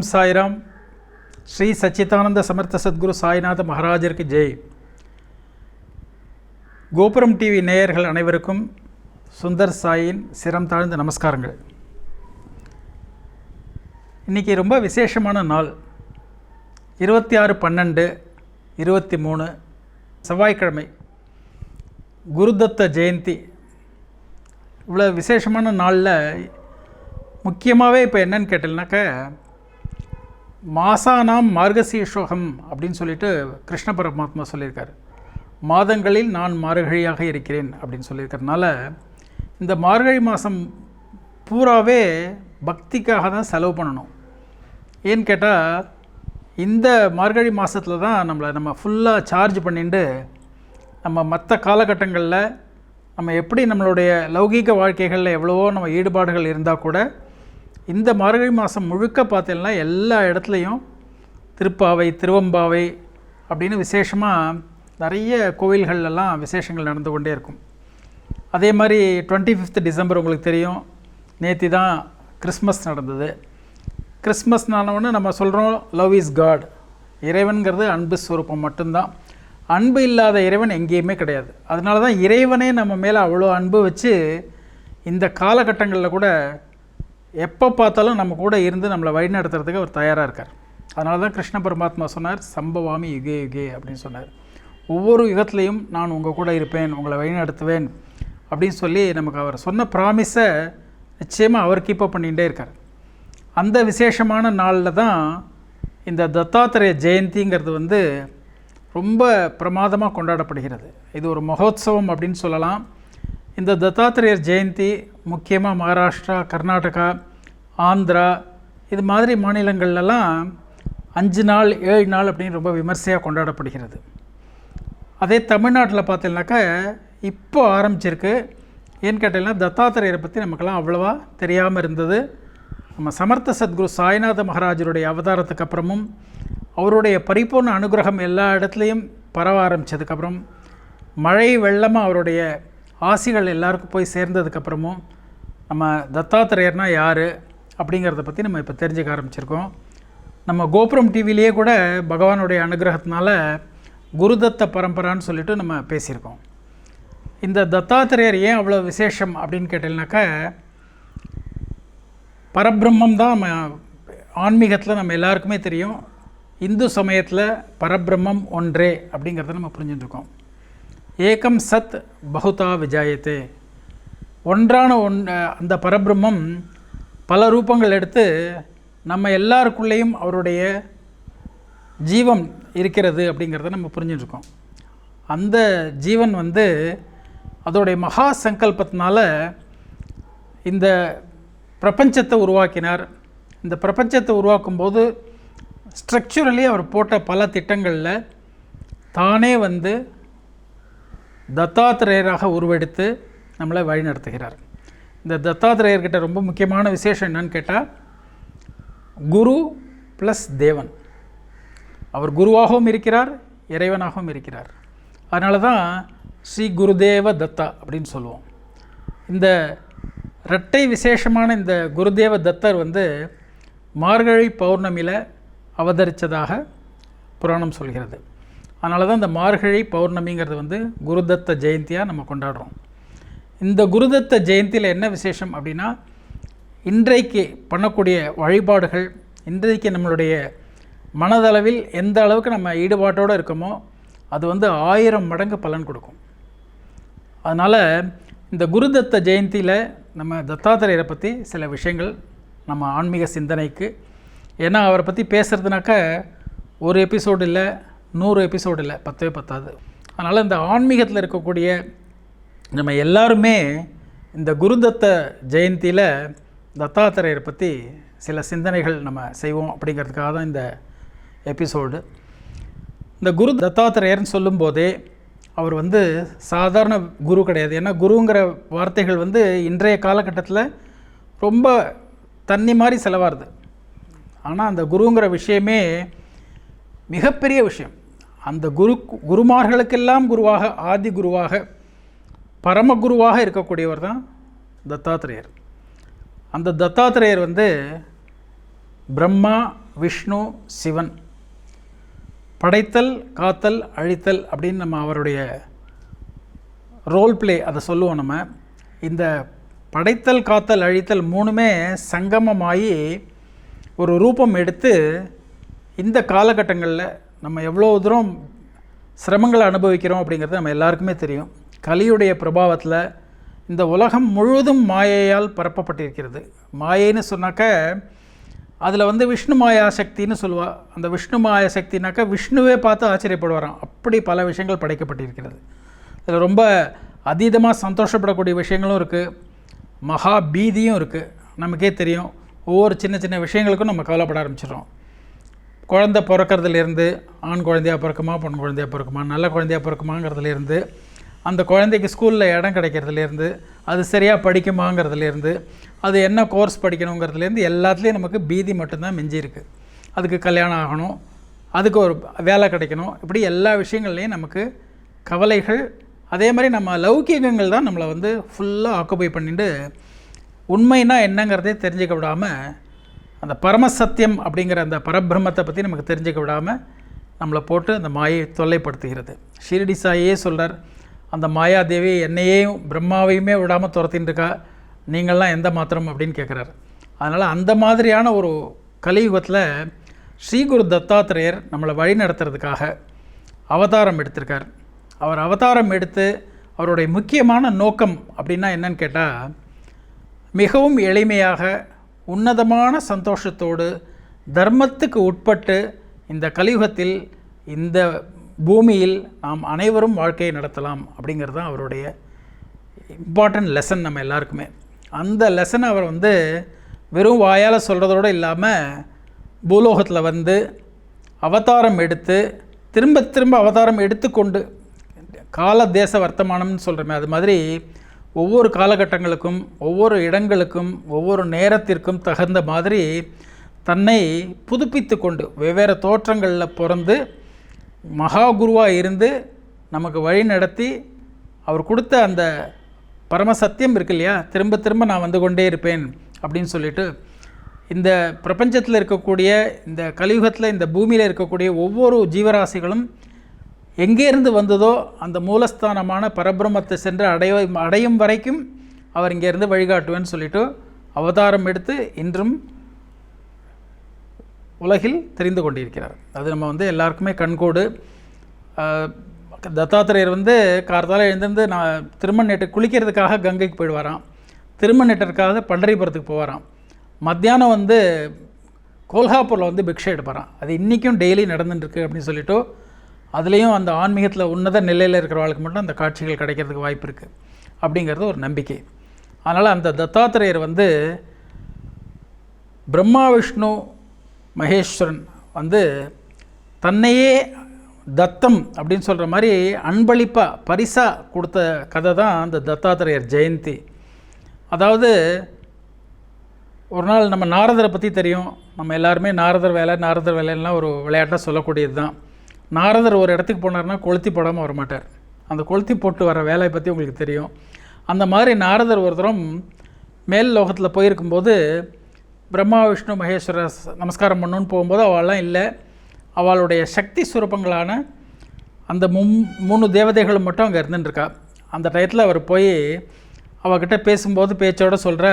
ஓம் சாய்ராம். ஸ்ரீ சச்சிதானந்த சமர்த்த சத்குரு சாய்நாத மகாராஜருக்கு ஜெய். கோபுரம் டிவி நேயர்கள் அனைவருக்கும் சுந்தர் சாயின் சிரம் தாழ்ந்த நமஸ்காரங்கள். இன்றைக்கி ரொம்ப விசேஷமான நாள். இருபத்தி ஆறு பன்னெண்டு இருபத்தி மூணு செவ்வாய்க்கிழமை குருதத்த ஜெயந்தி. இவ்வளோ விசேஷமான நாளில் முக்கியமாகவே இப்போ என்னன்னு கேட்டீங்கன்னாக்க மாசானாம் மார்கசீஷோகம் அப்படின்னு சொல்லிட்டு கிருஷ்ண பரமாத்மா சொல்லியிருக்காரு. மாதங்களில் நான் மார்கழியாக இருக்கிறேன் அப்படின்னு சொல்லியிருக்கறனால இந்த மார்கழி மாதம் பூராவே பக்திக்காக தான் செலவு பண்ணணும். ஏன்னு கேட்டால் இந்த மார்கழி மாதத்தில் தான் நம்மளை நம்ம ஃபுல்லாக சார்ஜ் பண்ணிட்டு நம்ம மற்ற காலகட்டங்களில் நம்ம எப்படி நம்மளுடைய லௌகீக வாழ்க்கைகளில் எவ்வளவோ நம்ம ஈடுபாடுகள் இருந்தால் கூட இந்த மார்கழி மாதம் முழுக்க பார்த்தீங்கன்னா எல்லா இடத்துலையும் திருப்பாவை திருவம்பாவை அப்படின்னு விசேஷமாக நிறைய கோவில்கள்லாம் விசேஷங்கள் நடந்து கொண்டே இருக்கும். அதே மாதிரி டுவெண்ட்டி ஃபிஃப்த் டிசம்பர் உங்களுக்கு தெரியும். நேற்று தான் கிறிஸ்மஸ் நடந்தது. கிறிஸ்மஸ்னானவொன்னு நம்ம சொல்கிறோம் லவ் இஸ் காட் இறைவன்கிறது அன்பு ஸ்வரூபம் மட்டும்தான். அன்பு இல்லாத இறைவன் எங்கேயுமே கிடையாது. அதனால தான் இறைவனே நம்ம மேலே அவ்வளோ அன்பு வச்சு இந்த காலகட்டங்களில் கூட எப்போ பார்த்தாலும் நம்ம கூட இருந்து நம்மளை வழிநடத்துறதுக்கு அவர் தயாராக இருக்கார். அதனால தான் கிருஷ்ண பரமாத்மா சொன்னார் சம்பவாமி யுகே யுகே அப்படின்னு சொன்னார். ஒவ்வொரு யுகத்துலேயும் நான் உங்கள் கூட இருப்பேன் உங்களை வழிநடத்துவேன் அப்படின்னு சொல்லி நமக்கு அவர் சொன்ன ப்ராமிஸை நிச்சயமாக அவர் கீப்பப் பண்ணிகிட்டே இருக்கார். அந்த விசேஷமான நாளில் தான் இந்த தத்தாத்திரேய ஜெயந்திங்கிறது வந்து ரொம்ப பிரமாதமாக கொண்டாடப்படுகிறது. இது ஒரு மகோத்சவம் அப்படின்னு சொல்லலாம். இந்த தத்தாத்திரேயர் ஜெயந்தி முக்கியமாக மகாராஷ்டிரா கர்நாடகா ஆந்திரா இது மாதிரி மாநிலங்கள்லாம் அஞ்சு நாள் ஏழு நாள் அப்படின்னு ரொம்ப விமர்சையாக கொண்டாடப்படுகிறது. அதே தமிழ்நாட்டில் பார்த்தீங்கன்னாக்கா இப்போ ஆரம்பிச்சிருக்கு. ஏன்னு கேட்டிங்கன்னா தத்தாத்திரேயரை பற்றி நமக்கெல்லாம் அவ்வளோவா தெரியாமல் இருந்தது. நம்ம சமர்த்த சத்குரு சாய்நாத மகாராஜருடைய அவதாரத்துக்கு அப்புறமும் அவருடைய பரிபூர்ண அனுகிரகம் எல்லா இடத்துலையும் பரவ ஆரம்பித்ததுக்கப்புறம் மழை வெள்ளமாக அவருடைய ஆசிகள் எல்லாருக்கும் போய் சேர்ந்ததுக்கப்புறமும் நம்ம தத்தாத்திரேயர்னா யார் அப்படிங்கிறத பற்றி நம்ம இப்போ தெரிஞ்சுக்க ஆரம்பிச்சிருக்கோம். நம்ம கோபுரம் டிவிலேயே கூட பகவானுடைய அனுகிரகத்தினால குருதத்த பரம்பரான்னு சொல்லிட்டு நம்ம பேசியிருக்கோம். இந்த தத்தாத்திரேயர் ஏன் அவ்வளோ விசேஷம் அப்படின்னு கேட்டீங்கன்னாக்கா பரபிரம்மம் தான் நம்ம ஆன்மீகத்தில் நம்ம எல்லாருக்குமே தெரியும். இந்து சமயத்தில் பரபிரம்மம் ஒன்றே அப்படிங்கிறத நம்ம புரிஞ்சுட்டுருக்கோம் ஏகம் சத் பகுதா விஜாயத்தே. ஒன்றான ஒன் அந்த பரபிரம்மம் பல ரூபங்கள் எடுத்து நம்ம எல்லாருக்குள்ளேயும் அவருடைய ஜீவம் இருக்கிறது அப்படிங்கிறத நம்ம புரிஞ்சுட்டுருக்கோம். அந்த ஜீவன் வந்து அதோடைய மகா சங்கல்பத்தினால இந்த பிரபஞ்சத்தை உருவாக்கினார். இந்த பிரபஞ்சத்தை உருவாக்கும்போது ஸ்ட்ரக்சுரலி அவர் போட்ட பல திட்டங்களில் தானே வந்து தத்தாத்திரேயராக உருவெடுத்து நம்மளை வழிநடத்துகிறார். இந்த தத்தாத்திரேயர்கிட்ட ரொம்ப முக்கியமான விசேஷம் என்னன்னு கேட்டால் குரு ப்ளஸ் தேவன். அவர் குருவாகவும் இருக்கிறார் இறைவனாகவும் இருக்கிறார். அதனால தான் ஸ்ரீ குருதேவ தத்தா அப்படின்னு சொல்லுவோம். இந்த இரட்டை விசேஷமான இந்த குருதேவ தத்தர் வந்து மார்கழி பௌர்ணமியில் அவதரித்ததாக புராணம் சொல்கிறது. அதனால தான் இந்த மார்கழி பௌர்ணமிங்கிறது வந்து குருதத்த ஜெயந்தியாக நம்ம கொண்டாடுறோம். இந்த குருதத்த ஜெயந்தியில் என்ன விசேஷம் அப்படின்னா இன்றைக்கு பண்ணக்கூடிய வழிபாடுகள் இன்றைக்கு நம்மளுடைய மனதளவில் எந்த அளவுக்கு நம்ம ஈடுபாட்டோடு இருக்கோமோ அது வந்து ஆயிரம் மடங்கு பலன் கொடுக்கும். அதனால் இந்த குருதத்த ஜெயந்தியில் நம்ம தத்தாத்திரையரை பற்றி சில விஷயங்கள் நம்ம ஆன்மீக சிந்தனைக்கு ஏன்னா அவரை பற்றி பேசுகிறதுனாக்க ஒரு எபிசோடு இல்லை நூறு எபிசோடு இல்லை பத்தவே பத்தாது. அதனால் இந்த ஆன்மீகத்தில் இருக்கக்கூடிய நம்ம எல்லாருமே இந்த குருதத்த ஜெயந்தியில் தத்தாத்திரேயரை பற்றி சில சிந்தனைகள் நம்ம செய்வோம் அப்படிங்கிறதுக்காக தான் இந்த எபிசோடு இந்த குரு தத்தாத்திரையர்னு சொல்லும்போதே அவர் வந்து சாதாரண குரு கிடையாது. ஏன்னா குருங்கிற வார்த்தைகள் வந்து இன்றைய காலகட்டத்தில் ரொம்ப தண்ணி மாதிரி செலவாகுது ஆனால் அந்த குருங்கிற விஷயமே மிகப்பெரிய விஷயம். அந்த குரு குருமார்களுக்கெல்லாம் குருவாக ஆதி குருவாக பரமகுருவாக இருக்கக்கூடியவர் தான் தத்தாத்திரேயர். அந்த தத்தாத்திரேயர் வந்து பிரம்மா விஷ்ணு சிவன். படைத்தல் காத்தல் அழித்தல் அப்படின்னு நம்ம அவருடைய ரோல் ப்ளே அதை சொல்லுவோம் நம்ம. இந்த படைத்தல் காத்தல் அழித்தல் மூணுமே சங்கமமாகி ஒரு ரூபம் எடுத்து இந்த காலகட்டங்களில் நம்ம எவ்வளோ தூரம் சிரமங்களை அனுபவிக்கிறோம் அப்படிங்கிறது நம்ம எல்லாருக்குமே தெரியும். கலியுடைய பிரபாவத்தில் இந்த உலகம் முழுவதும் மாயையால் பரப்பப்பட்டிருக்கிறது. மாயைன்னு சொன்னாக்க அதில் வந்து விஷ்ணு மாயா சக்தின்னு சொல்லுவா. அந்த விஷ்ணு மாயா சக்தினாக்கா விஷ்ணுவே பார்த்து ஆச்சரியப்படுவாராம். அப்படி பல விஷயங்கள் படைக்கப்பட்டிருக்கிறது. அதில் ரொம்ப அதீதமாக சந்தோஷப்படக்கூடிய விஷயங்களும் இருக்குது மகா பீதியும் இருக்குது நமக்கே தெரியும். ஒவ்வொரு சின்ன சின்ன விஷயங்களுக்கும் நம்ம கவலைப்பட ஆரம்பிச்சிடுறோம். குழந்தை பிறக்கறதுலேருந்து ஆண் குழந்தையா பிறக்குமா பொன் குழந்தையா பிறக்குமா நல்ல குழந்தையா பிறக்குமாங்கிறதுலேருந்து அந்த குழந்தைக்கு ஸ்கூலில் இடம் கிடைக்கிறதுலேருந்து அது சரியாக படிக்குமாங்கிறதுலேருந்து அது என்ன கோர்ஸ் படிக்கணுங்கிறதுலேருந்து எல்லாத்துலேயும் நமக்கு பீதி மட்டும்தான் மிஞ்சி அதுக்கு கல்யாணம் ஆகணும் அதுக்கு ஒரு வேலை கிடைக்கணும் இப்படி எல்லா விஷயங்கள்லையும் நமக்கு கவலைகள் அதே மாதிரி நம்ம லௌகீகங்கள் தான் நம்மளை வந்து ஃபுல்லாக ஆக்குபை பண்ணிட்டு உண்மைனா என்னங்கிறதே தெரிஞ்சுக்க விடாமல் அந்த பரமசத்தியம் அப்படிங்கிற அந்த பரபிரம்மத்தை பற்றி நமக்கு தெரிஞ்சுக்க விடாமல் நம்மளை போட்டு அந்த மாயை தொல்லைப்படுத்துகிறது. ஷீரடி சாயே சொல்கிறார் அந்த மாயாதேவி என்னையையும் பிரம்மாவையுமே விடாமல் துரத்தின்னு இருக்கா நீங்கள்லாம் எந்த மாத்திரம்? அப்படின்னு கேட்குறாரு அதனால் அந்த மாதிரியான ஒரு கலியுகத்தில் ஸ்ரீகுரு தத்தாத்திரேயர் நம்மளை வழி நடத்துறதுக்காக அவதாரம் எடுத்திருக்கார். அவர் அவதாரம் எடுத்து அவருடைய முக்கியமான நோக்கம் அப்படின்னா என்னன்னு கேட்டால் மிகவும் எளிமையாக உன்னதமான சந்தோஷத்தோடு தர்மத்துக்கு உட்பட்டு இந்த கலியுகத்தில் இந்த பூமியில் நாம் அனைவரும் வாழ்க்கையை நடத்தலாம் அப்படிங்கிறது தான் அவருடைய இம்பார்ட்டண்ட் லெசன் நம்ம எல்லாருக்குமே. அந்த லெசனை அவர் வந்து வெறும் வாயால் சொல்கிறதோடு இல்லாமல் பூலோகத்தில் வந்து அவதாரம் எடுத்து திரும்ப திரும்ப அவதாரம் எடுத்துக்கொண்டு கால தேச வர்த்தமானம்னு சொல்கிறோமே அது மாதிரி ஒவ்வொரு காலகட்டங்களுக்கும் ஒவ்வொரு இடங்களுக்கும் ஒவ்வொரு நேரத்திற்கும் தகுந்த மாதிரி தன்னை புதுப்பித்து கொண்டு வெவ்வேறு தோற்றங்களில் பிறந்து மகா குருவாக இருந்து நமக்கு வழி நடத்தி அவர் கொடுத்த அந்த பரமசத்தியம் இருக்கு இல்லையா? திரும்ப திரும்ப நான் வந்து கொண்டே இருப்பேன் அப்படின்னு சொல்லிட்டு இந்த பிரபஞ்சத்தில் இருக்கக்கூடிய இந்த கலியுகத்தில் இந்த பூமியில் இருக்கக்கூடிய ஒவ்வொரு ஜீவராசிகளும் எங்கேருந்து வந்ததோ அந்த மூலஸ்தானமான பரபிரம்மத்தை சென்று அடைய அடையும் வரைக்கும் அவர் இங்கேருந்து வழிகாட்டுவேன்னு சொல்லிட்டு அவதாரம் எடுத்து இன்றும் உலகில் தெரிந்து கொண்டிருக்கிறார். அது நம்ம வந்து எல்லாருக்குமே கண்கூடு. ஆஹ், தத்தாத்திரேயர் வந்து கார்த்தால எழுந்திருந்து நான் திருமணேட்டு குளிக்கிறதுக்காக கங்கைக்கு போயிடுவாராம். திருமணேட்டருக்காக பண்டரிபுரத்துக்கு போவாராம். மத்தியானம் வந்து கோல்ஹாப்பூரில் வந்து பிக்ஷை எடுப்பாராம். அது இன்றைக்கும் டெய்லி நடந்துட்டுருக்கு அப்படின்னு சொல்லிட்டு அதுலேயும் அந்த ஆன்மீகத்தில் உன்னத நிலையில் இருக்கிறவர்களுக்கு மட்டும் அந்த காட்சிகள் கிடைக்கிறதுக்கு வாய்ப்பு இருக்குது அப்படிங்கிறது ஒரு நம்பிக்கை. அதனால் அந்த தத்தாத்திரேயர் வந்து பிரம்மா விஷ்ணு மகேஸ்வரன் வந்து தன்னையே தத்தம் அப்படின்னு சொல்கிற மாதிரி அன்பளிப்பாக பரிசாக கொடுத்த கதை தான் அந்த தத்தாத்திரேயர் ஜெயந்தி. அதாவது ஒரு நாள் நம்ம நாரதரை பற்றி தெரியும். நம்ம எல்லாருமே நாரதர் வேலை நாரதர் வேலைன்னா ஒரு விளையாட்டாக சொல்லக்கூடியது தான் நாரதர் ஒரு இடத்துக்கு போனார்னா கொளுத்தி போடாமல் வரமாட்டார். அந்த கொளுத்தி போட்டு வர வேலையை பற்றி உங்களுக்கு தெரியும். அந்த மாதிரி நாரதர் ஒரு மேல் லோகத்தில் போயிருக்கும்போது பிரம்மா விஷ்ணு மகேஸ்வர நமஸ்காரம் பண்ணணுன்னு போகும்போது அவள்லாம் இல்லை. அவளுடைய சக்தி சுரூபங்களான அந்த மும் மூணு தேவதைகளும் மட்டும் அங்கே இருந்துட்டுருக்கா. அந்த டயத்தில் அவர் போய் அவகிட்ட பேசும்போது பேச்சோட சொல்கிற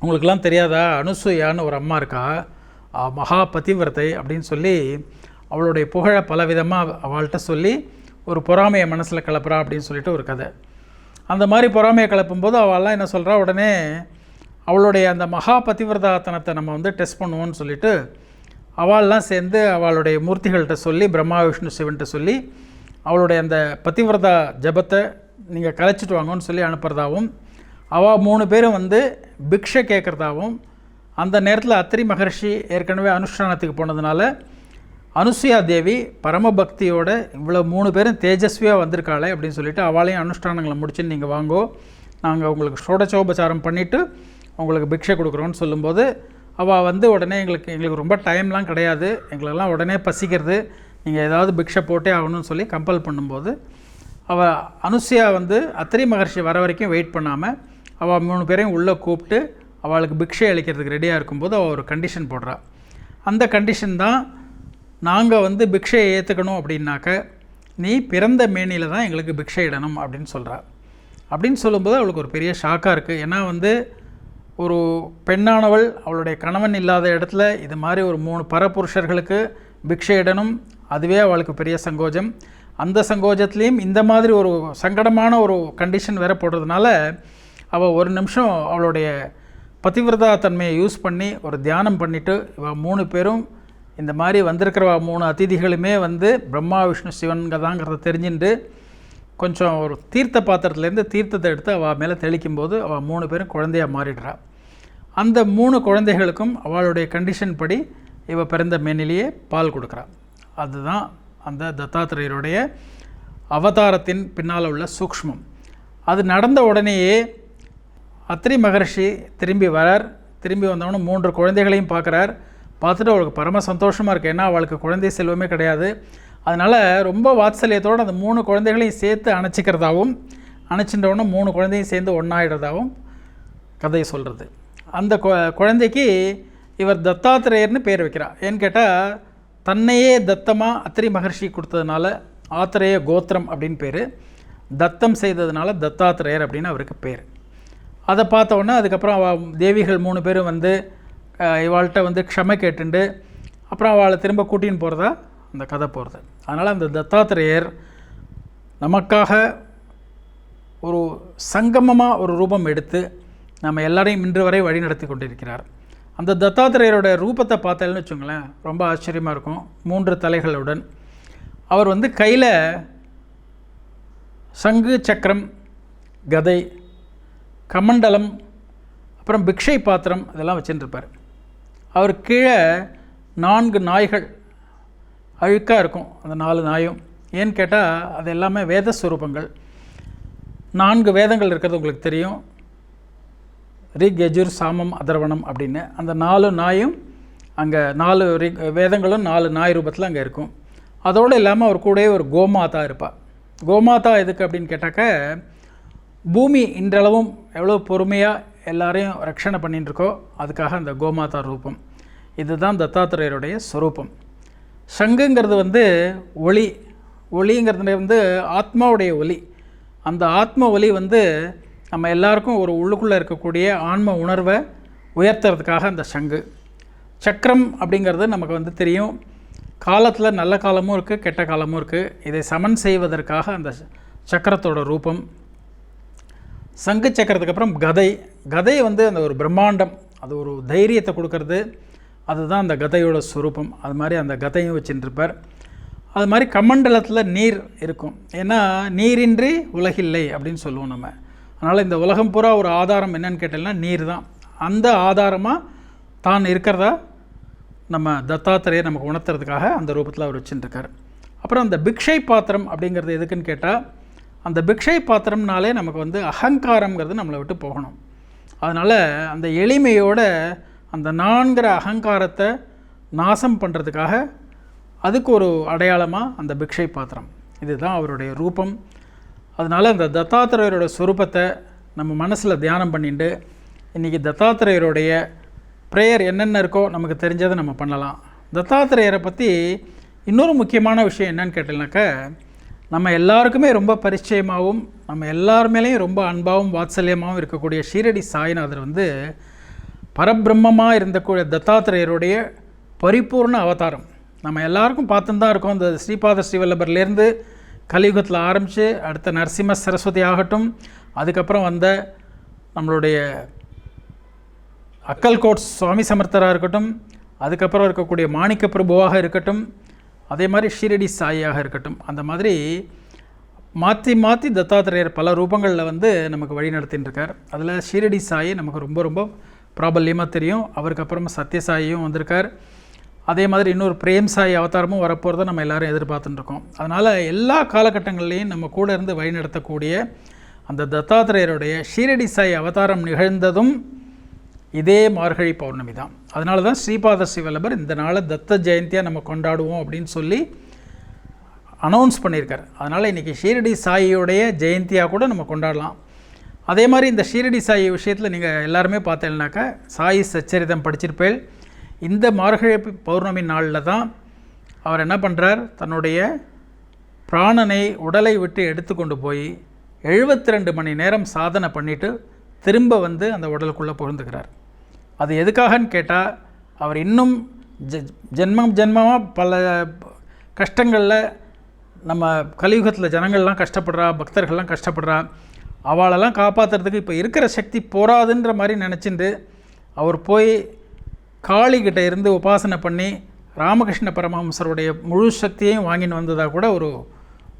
உங்களுக்கெல்லாம் தெரியாதா? அனுசூயான்னு ஒரு அம்மா இருக்கா. மகா பதிவிரதை அப்படின்னு சொல்லி அவளுடைய புகழை பலவிதமாக அவள்கிட்ட சொல்லி ஒரு பொறாமையை மனசில் கிளப்புறா அப்படின்னு சொல்லிட்டு ஒரு கதை. அந்த மாதிரி பொறாமையை கிளப்பும்போது அவள்லாம் என்ன சொல்கிறா உடனே அவளுடைய அந்த மகா பதிவிரதாத்தனத்தை நம்ம வந்து டெஸ்ட் பண்ணுவோம்னு சொல்லிட்டு அவள்லாம் சேர்ந்து அவளுடைய மூர்த்திகள்கிட்ட சொல்லி பிரம்மா விஷ்ணு சிவன்கிட்ட சொல்லி அவளுடைய அந்த பதிவிரதா ஜபத்தை நீங்கள் கலைச்சிட்டு வாங்கன்னு சொல்லி அனுப்புகிறதாவும் அவள் மூணு பேரும் வந்து பிக்ஷை கேட்குறதாவும் அந்த நேரத்தில் அத்திரி மகர்ஷி ஏற்கனவே அனுஷ்டானத்துக்கு போனதுனால அனுசுயா தேவி பரமபக்தியோட இவ்வளோ மூணு பேரும் தேஜஸ்வியாக வந்திருக்காளே அப்படின்னு சொல்லிட்டு அவளையும் அனுஷ்டானங்களை முடிச்சுன்னு நீங்கள் வாங்கோ. நாங்கள் உங்களுக்கு ஷோடச்சோபச்சாரம் பண்ணிவிட்டு உங்களுக்கு பிக்ஷை கொடுக்குறோன்னு சொல்லும்போது அவள் வந்து உடனே எங்களுக்கு எங்களுக்கு ரொம்ப டைம்லாம் கிடையாது. எங்களெல்லாம் உடனே பசிக்கிறது. நீங்கள் ஏதாவது பிக்ஷை போட்டே ஆகணும்னு சொல்லி கம்பல் பண்ணும்போது அவள் அனுசியா வந்து அத்திரி மகர்ஷி வர வரைக்கும் வெயிட் பண்ணாமல் அவள் மூணு பேரையும் உள்ளே கூப்பிட்டு அவளுக்கு பிக்ஷை அளிக்கிறதுக்கு ரெடியாக இருக்கும்போது அவள் ஒரு கண்டிஷன் போடுறா. அந்த கண்டிஷன் தான் நாங்கள் வந்து பிக்ஷையை ஏற்றுக்கணும் அப்படின்னாக்க நீ பிறந்த மேனியில் தான் எங்களுக்கு பிக்ஷை இடணும் அப்படின்னு சொல்கிறார் அப்படின்னு சொல்லும்போது அவளுக்கு ஒரு பெரிய ஷாக்காக இருக்குது ஏன்னா வந்து ஒரு பெண்ணானவள் அவளுடைய கணவன் இல்லாத இடத்துல இது மாதிரி ஒரு மூணு பரபுருஷர்களுக்கு பிக்ஷை இடணும். அதுவே அவளுக்கு பெரிய சங்கோஜம். அந்த சங்கோஜத்துலேயும் இந்த மாதிரி ஒரு சங்கடமான ஒரு கண்டிஷன் வேற போடுறதுனால அவள் ஒரு நிமிஷம் அவளுடைய பதிவிரதா தன்மையை யூஸ் பண்ணி ஒரு தியானம் பண்ணிவிட்டு இவள் மூணு பேரும் இந்த மாதிரி வந்திருக்கிற மூணு அதிதிகளுமே வந்து பிரம்மா விஷ்ணு சிவன்க தாங்கிறத தெரிஞ்சுட்டு கொஞ்சம் ஒரு தீர்த்த பாத்திரத்துலேருந்து தீர்த்தத்தை எடுத்து அவள் மேலே தெளிக்கும் போது அவள் மூணு பேரும் குழந்தையாக மாறிடுறா. அந்த மூணு குழந்தைகளுக்கும் அவளுடைய கண்டிஷன் படி இவ பிறந்த மேனிலேயே பால் கொடுக்குறாள் அதுதான் அந்த தத்தாத்திரேயருடைய அவதாரத்தின் பின்னால் உள்ள சூக்ஷ்மம். அது நடந்த உடனேயே அத்ரி மகர்ஷி திரும்பி வரார். திரும்பி வந்தவொடனே மூன்று குழந்தைகளையும் பார்க்குறார். பார்த்துட்டு அவளுக்கு பரம சந்தோஷமாக இருக்குது ஏன்னா அவளுக்கு குழந்தை செல்வமே கிடையாது. அதனால் ரொம்ப வாத்சல்யத்தோடு அந்த மூணு குழந்தைகளையும் சேர்த்து அணைச்சிக்கிறதாவும் அணைச்சின்றவொன்னே மூணு குழந்தையும் சேர்ந்து ஒன்றாயிடுறதாவும் கதையை சொல்கிறது அந்த கு- குழந்தைக்கு இவர் தத்தாத்திரேயர்னு பேர் வைக்கிறார். ஏன்னு கேட்டால் தன்னையே தத்தமாக அத்திரி மகர்ஷி கொடுத்ததுனால ஆத்திரேய கோத்திரம் அப்படின்னு பேர். தத்தம் செய்ததுனால தத்தாத்திரேயர் அப்படின்னு அவருக்கு பேர். அதை பார்த்தோன்னே அதுக்கப்புறம் தேவிகள் மூணு பேரும் வந்து இவாள்கிட்ட வந்து க்ஷமை கேட்டுண்டு அப்புறம் அவளை திரும்ப கூட்டின்னு போகிறதா அந்த கதை போகிறது அதனால் அந்த தத்தாத்திரேயர் நமக்காக ஒரு சங்கமமாக ஒரு ரூபம் எடுத்து நம்ம எல்லாரையும் இன்று வரை வழி நடத்தி கொண்டிருக்கிறார். அந்த தத்தாத்திரேயரோட ரூபத்தை பார்த்தேன்னு வச்சுங்களேன் ரொம்ப ஆச்சரியமாக இருக்கும் மூன்று தலைகளுடன். அவர் வந்து கையில் சங்கு சக்கரம் கதை கமண்டலம் அப்புறம் பிக்ஷை பாத்திரம் இதெல்லாம் வச்சுட்டுருப்பார் அவர் கீழே நான்கு நாய்கள் அழுக்காக இருக்கும் அந்த நாலு நாயும். ஏன்னு கேட்டால் அது எல்லாமே வேத ஸ்வரூபங்கள் நான்கு வேதங்கள் இருக்கிறது உங்களுக்கு தெரியும். ரிக் எஜுர் சாமம் அதர்வனம் அப்படின்னு. அந்த நாலு நாயும் அங்கே நாலு ரிக் வேதங்களும் நாலு நாய் ரூபத்தில் அங்கே இருக்கும். அதோடு இல்லாமல் அவர் கூடவே ஒரு கோமாதா இருப்பாள் கோமாதா எதுக்கு அப்படின்னு கேட்டாக்க பூமி இன்றளவும் எவ்வளோ பொறுமையாக எல்லாரையும் ரட்சணை பண்ணிட்டுருக்கோ அதுக்காக அந்த கோமாதா ரூபம். இதுதான் தத்தாத்திரேயருடைய ஸ்வரூபம் சங்குங்கிறது வந்து ஒளி. ஒளிங்கிறது வந்து ஆத்மாவுடைய ஒலி அந்த ஆத்ம ஒலி வந்து நம்ம எல்லாருக்கும் ஒரு உள்ளுக்குள்ளே இருக்கக்கூடிய ஆன்ம உணர்வை உயர்த்துறதுக்காக அந்த சங்கு. சக்கரம் அப்படிங்கிறது நமக்கு வந்து தெரியும். காலத்தில் நல்ல காலமும் இருக்குது கெட்ட காலமும் இருக்குது இதை சமன் செய்வதற்காக அந்த சக்கரத்தோட ரூபம். சங்கு சக்கரத்துக்கு அப்புறம் கதை. கதை வந்து அந்த ஒரு பிரம்மாண்டம். அது ஒரு தைரியத்தை கொடுக்கறது. அதுதான் அந்த கதையோட சுரூபம். அது மாதிரி அந்த கதையும் வச்சுட்டு இருப்பார் அது மாதிரி கமண்டலத்தில் நீர் இருக்கும். ஏன்னா நீரின்றி உலகில்லை அப்படின்னு சொல்லுவோம் நம்ம. அதனால் இந்த உலகம் பூரா ஒரு ஆதாரம் என்னன்னு கேட்டோம்னா நீர் தான் அந்த ஆதாரமாக தான் இருக்கிறதா நம்ம தத்தாத்திரையை நமக்கு உணர்த்துறதுக்காக அந்த ரூபத்தில் அவர் வச்சுட்டுருக்கார் அப்புறம் அந்த பிக்ஷை பாத்திரம் அப்படிங்கிறது எதுக்குன்னு கேட்டால் அந்த பிக்ஷை பாத்திரம்னாலே நமக்கு வந்து அகங்காரங்கிறது நம்மளை விட்டு போகணும். அதனால் அந்த எளிமையோட அந்த நான்கிற அகங்காரத்தை நாசம் பண்ணுறதுக்காக அதுக்கு ஒரு அடையாளமாக அந்த பிக்ஷை பாத்திரம் இதுதான் அவருடைய ரூபம். அதனால் அந்த தத்தாத்திரேயரோட ஸ்வரூபத்தை நம்ம மனசில் தியானம் பண்ணிட்டு இன்றைக்கி தத்தாத்திரேயருடைய ப்ரேயர் என்னென்ன இருக்கோ நமக்கு தெரிஞ்சதை நம்ம பண்ணலாம். தத்தாத்திரேயரை பற்றி இன்னொரு முக்கியமான விஷயம் என்னன்னு கேட்டீங்கன்னாக்க நம்ம எல்லாருக்குமே ரொம்ப பரிச்சயமாகவும் நம்ம எல்லார் மேலேயும் ரொம்ப அன்பாகவும் வாத்சல்யமாகவும் இருக்கக்கூடிய ஷீரடி சாய்நாதர் வந்து பரபிரம்மமாக இருந்தக்கூடிய தத்தாத்திரேயருடைய பரிபூர்ண அவதாரம். நம்ம எல்லாருக்கும் பார்த்துன்னு தான் இருக்கோம். இந்த ஸ்ரீபாத ஸ்ரீவல்லபர்லேருந்து கலியுகத்தில் ஆரம்பித்து அடுத்த நரசிம்ம சரஸ்வதி ஆகட்டும் அதுக்கப்புறம் வந்த நம்மளுடைய அக்கல்கோட் சுவாமி சமர்த்தராக இருக்கட்டும் அதுக்கப்புறம் இருக்கக்கூடிய மாணிக்க பிரபுவாக இருக்கட்டும் அதே மாதிரி ஷீரடி சாயியாக இருக்கட்டும். அந்த மாதிரி மாற்றி மாற்றி தத்தாத்திரேயர் பல ரூபங்களில் வந்து நமக்கு வழி நடத்தின்னு அதில் ஷீரடி சாயி நமக்கு ரொம்ப ரொம்ப ப்ராபல்யமாக தெரியும். அவருக்கு அப்புறமா சத்யசாயியும் வந்திருக்கார். அதே மாதிரி இன்னொரு பிரேம் சாய் அவதாரமும் வரப்போகிறத நம்ம எல்லாரும் எதிர்பார்த்துட்டுருக்கோம் அதனால் எல்லா காலகட்டங்கள்லேயும் நம்ம கூட இருந்து வழிநடத்தக்கூடிய அந்த தத்தாத்திரேயருடைய ஷீரடி சாய் அவதாரம் நிகழ்ந்ததும் இதே மார்கழி பௌர்ணமி தான். அதனால தான் ஸ்ரீபாத சிவலபர் இந்த நாளை தத்த ஜெயந்தியாக நம்ம கொண்டாடுவோம் அப்படின்னு சொல்லி அனௌன்ஸ் பண்ணியிருக்கார். அதனால் இன்றைக்கி ஷீரடி சாயியோடைய ஜெயந்தியாக கூட நம்ம கொண்டாடலாம். அதே மாதிரி இந்த ஷீரடி சாயி விஷயத்தில் நீங்கள் எல்லாருமே பார்த்தீங்கன்னாக்கா சாயி சச்சரிதம் படிச்சிருப்பேள். இந்த மார்கழி பௌர்ணமி நாளில் தான் அவர் என்ன பண்ணுறார் தன்னுடைய பிராணனை உடலை விட்டு எடுத்துக்கொண்டு போய் 72 ரெண்டு மணி நேரம் சாதனை பண்ணிவிட்டு திரும்ப வந்து அந்த உடலுக்குள்ளே புகுந்துக்கிறார். அது எதுக்காகன்னு கேட்டால் அவர் இன்னும் ஜ ஜென்மம் ஜென்மமாக பல கஷ்டங்களில் நம்ம கலியுகத்தில் ஜனங்கள்லாம் கஷ்டப்படுறா பக்தர்கள்லாம் கஷ்டப்படுறா அவளெல்லாம் காப்பாற்றுறதுக்கு இப்போ இருக்கிற சக்தி போராதுன்ற மாதிரி நினச்சிட்டு அவர் போய் காளிகிட்ட இருந்து உபாசனை பண்ணி ராமகிருஷ்ண பரமஹம்சருடைய முழு சக்தியையும் வாங்கின்னு வந்ததாக கூட ஒரு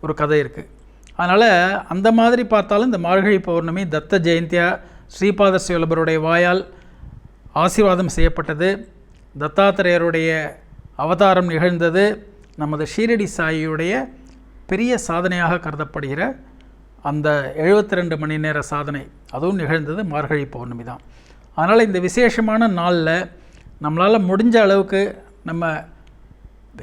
ஒரு கதை இருக்குது அதனால் அந்த மாதிரி பார்த்தாலும் இந்த மார்கழி பௌர்ணமி தத்த ஜெயந்தியா ஸ்ரீபாத சிவலபருடைய வாயால் ஆசீர்வாதம் செய்யப்பட்டது. தத்தாத்திரேயருடைய அவதாரம் நிகழ்ந்தது. நமது ஷீரடி சாயியுடைய பெரிய சாதனையாக கருதப்படுகிற அந்த 72 ரெண்டு மணி நேர சாதனை அதுவும் நிகழ்ந்தது மார்கழி பௌர்ணமி தான். அதனால் இந்த விசேஷமான நாளில் நம்மளால் முடிஞ்ச அளவுக்கு நம்ம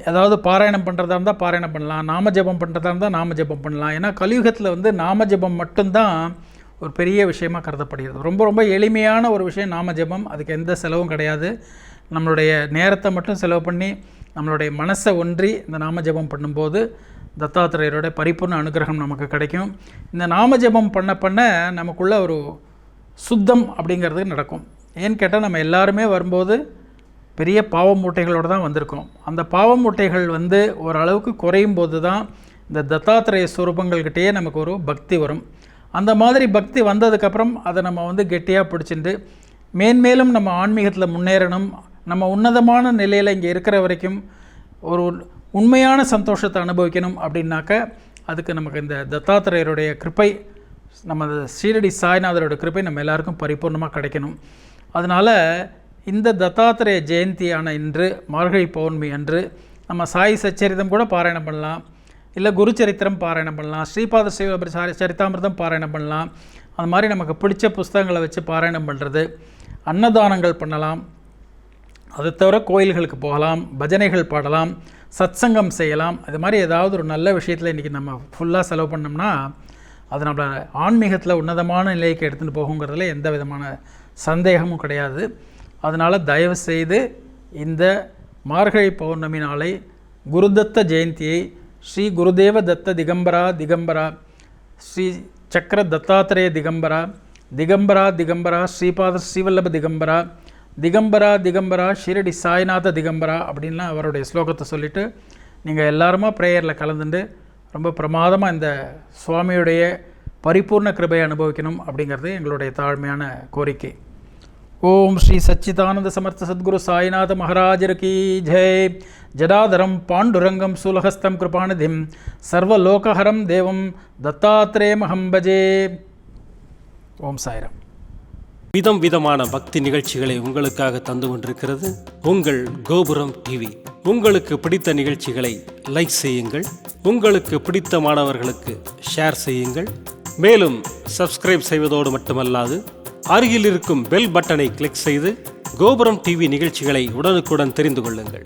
ஏதாவது பாராயணம் பண்ணுறதா இருந்தால் பாராயணம் பண்ணலாம். நாம ஜெபம் பண்ணுறதா இருந்தால் நாம ஜெபம் பண்ணலாம். ஏன்னா கலியுகத்தில் வந்து நாம ஜெபம் மட்டும்தான் ஒரு பெரிய விஷயமா கருதப்படுகிறது. ரொம்ப ரொம்ப எளிமையான ஒரு விஷயம் நாம ஜெபம். அதுக்கு எந்த செலவும் கிடையாது. நம்மளுடைய நேரத்தை மட்டும் செலவு பண்ணி நம்மளுடைய மனசை ஒன்றி இந்த நாம ஜெபம் பண்ணும்போது தத்தாத்திரையரோட பரிபூர்ண அனுகிரகம் நமக்கு கிடைக்கும். இந்த நாம ஜெபம் பண்ண பண்ண நமக்குள்ள ஒரு சுத்தம் அப்படிங்கிறது நடக்கும். ஏன்னு கேட்டால் நம்ம எல்லாருமே வரும்போது பெரிய பாவ மூட்டைகளோடு தான் வந்திருக்கோம் அந்த பாவ மூட்டைகள் வந்து ஓரளவுக்கு குறையும் போது தான் இந்த தத்தாத்திரேய சுரூபங்கள்கிட்டயே நமக்கு ஒரு பக்தி வரும். அந்த மாதிரி பக்தி வந்ததுக்கப்புறம் அதை நம்ம வந்து கெட்டியாக பிடிச்சிட்டு மேன்மேலும் நம்ம ஆன்மீகத்தில் முன்னேறணும். நம்ம உன்னதமான நிலையில் இங்கே இருக்கிற வரைக்கும் ஒரு உண்மையான சந்தோஷத்தை அனுபவிக்கணும் அப்படின்னாக்க அதுக்கு நமக்கு இந்த தத்தாத்திரையருடைய கிருப்பை நம்ம ஸ்ரீரடி சாய்நாதரோட கிருப்பை நம்ம எல்லாருக்கும் பரிபூர்ணமாக கிடைக்கணும். அதனால் இந்த தத்தாத்திரேய ஜெயந்தியான இன்று மார்கழி பௌர்ணமி அன்று நம்ம சாய் சச்சரிதம் கூட பாராயணம் பண்ணலாம். இல்லை குரு சரித்திரம் பாராயணம் பண்ணலாம் ஸ்ரீபாத சிவ சாரி சரிதாமிர்தம் பாராயணம் பண்ணலாம். அந்த மாதிரி நமக்கு பிடிச்ச புஸ்தகங்களை வச்சு பாராயணம் பண்ணுறது அன்னதானங்கள் பண்ணலாம். அது தவிர கோயில்களுக்கு போகலாம் பஜனைகள் பாடலாம் சத்சங்கம் செய்யலாம். இது மாதிரி ஏதாவது ஒரு நல்ல விஷயத்தில் இன்றைக்கி நம்ம ஃபுல்லாக செலவு பண்ணோம்னா அது நம்மளை ஆன்மீகத்தில் உன்னதமான நிலைக்கு எடுத்துகிட்டு போகுங்கிறதுல எந்த விதமான சந்தேகமும் கிடையாது. அதனால் தயவு செய்து இந்த மார்கழி பௌர்ணமி நாளை குருதத்த ஜெயந்தியை ஸ்ரீ குருதேவ தத்த திகம்பரா திகம்பரா ஸ்ரீ சக்கர தத்தாத்திரேய திகம்பரா திகம்பரா திகம்பரா ஸ்ரீபாத ஸ்ரீவல்லப திகம்பரா திகம்பரா திகம்பரா ஷிரடி சாய்நாத திகம்பரா அப்படின்லாம் அவருடைய ஸ்லோகத்தை சொல்லிவிட்டு நீங்கள் எல்லாருமா ப்ரேயரில் கலந்துட்டு ரொம்ப பிரமாதமாக இந்த சுவாமியுடைய பரிபூர்ண கிருபையை அனுபவிக்கணும் அப்படிங்கிறது எங்களுடைய தாழ்மையான கோரிக்கை. ஓம் ஸ்ரீ சச்சிதானந்த சமர்த்த சத்குரு சாய்நாத மகாராஜருக்கு ஜெய். ஜடாதரம் பாண்டுரங்கம் சூலஹஸ்தம் கிருபாநிதிம் சர்வலோகஹரம் தேவம் தத்தாத்ரே பஜே. ஓம் சாய்ராம். விதம் விதமான பக்தி நிகழ்ச்சிகளை உங்களுக்காக தந்து கொண்டிருக்கிறது உங்கள் கோபுரம் டிவி உங்களுக்கு பிடித்த நிகழ்ச்சிகளை லைக் செய்யுங்கள். உங்களுக்கு பிடித்த மாணவர்களுக்கு ஷேர் செய்யுங்கள். மேலும் சப்ஸ்கிரைப் செய்வதோடு மட்டுமல்லாது அருகில் இருக்கும் பெல் பட்டனை கிளிக் செய்து கோபுரம் டிவி நிகழ்ச்சிகளை உடனுக்குடன் தெரிந்து கொள்ளுங்கள்.